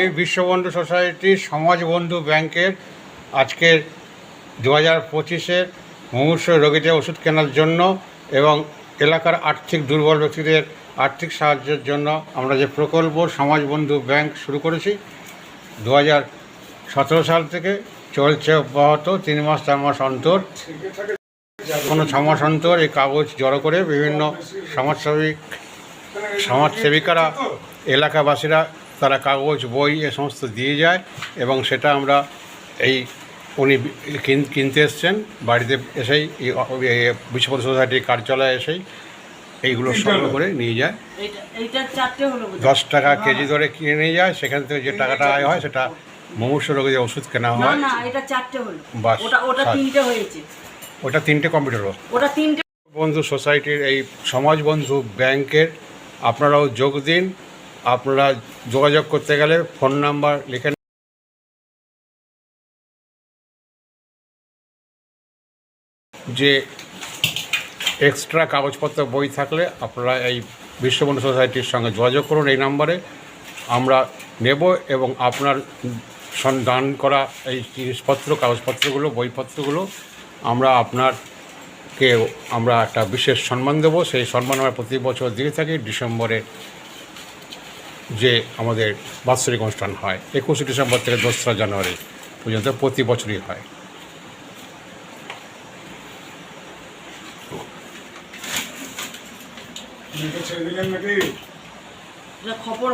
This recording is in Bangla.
এই বিশ্ববন্ধু সোসাইটির সমাজবন্ধু ব্যাংকের আজকের দু হাজার পঁচিশের মুমূর্ষ রোগীদের ওষুধ কেনার জন্য এবং এলাকার আর্থিক দুর্বল ব্যক্তিদের আর্থিক সাহায্যের জন্য আমরা যে প্রকল্প সমাজবন্ধু ব্যাংক শুরু করেছি দু হাজার সতেরো সাল থেকে চলছে অব্যাহত তিন মাস, চার মাস অন্তর। কোনো ছ মাস অন্তর এই কাগজ জড়ো করে বিভিন্ন সমাজসেবিক সমাজসেবিকারা, এলাকাবাসীরা তারা কাগজ বই এ সমস্ত দিয়ে যায় এবং সেটা আমরা এই উনি কিন- কিনতে এসছেন বাড়িতে এসেই এই অ- সোসাইটির কার্যালয়ে এসেই এইগুলো সংগ্রহ করে নিয়ে যায়। দশ টাকা কেজি ধরে কিনে নিয়ে যায় সেখান থেকে যে টাকাটা আয় হয় সেটা মুমূর্ষ রোগীদের ওষুধ কেনা হয়। না এটা চারটে হলো। বাস, ওটা ওটা তিনটে হয়েছে। ওটা তিনটে কম্পিউটার ওটা তিনটে বন্ধু সোসাইটির এই সমাজ বন্ধু ব্যাংকের আপনারাও যোগ দিন আপনারা যোগাযোগ করতে গেলে ফোন নাম্বার লিখে। যে এক্সট্রা কাগজপত্র বই থাকলে আপনারা এই বিশ্ববন্ধু সোসাইটির সঙ্গে যোগাযোগ করুন এই নাম্বারে। আমরা নেব এবং আপনার সন্ধান করা এই জিনিসপত্র, কাগজপত্রগুলো, বইপত্রগুলো আমরা আপনার কে আমরা একটা বিশেষ সম্মান দেবো। সেই সম্মান আমরা প্রতি বছর দিয়ে থাকি। ডিসেম্বরে যে আমাদের বাৎসরিক অনুষ্ঠান হয় একুশে ডিসেম্বর থেকে দোসরা জানুয়ারি পর্যন্ত প্রতি বছরই হয়। খবর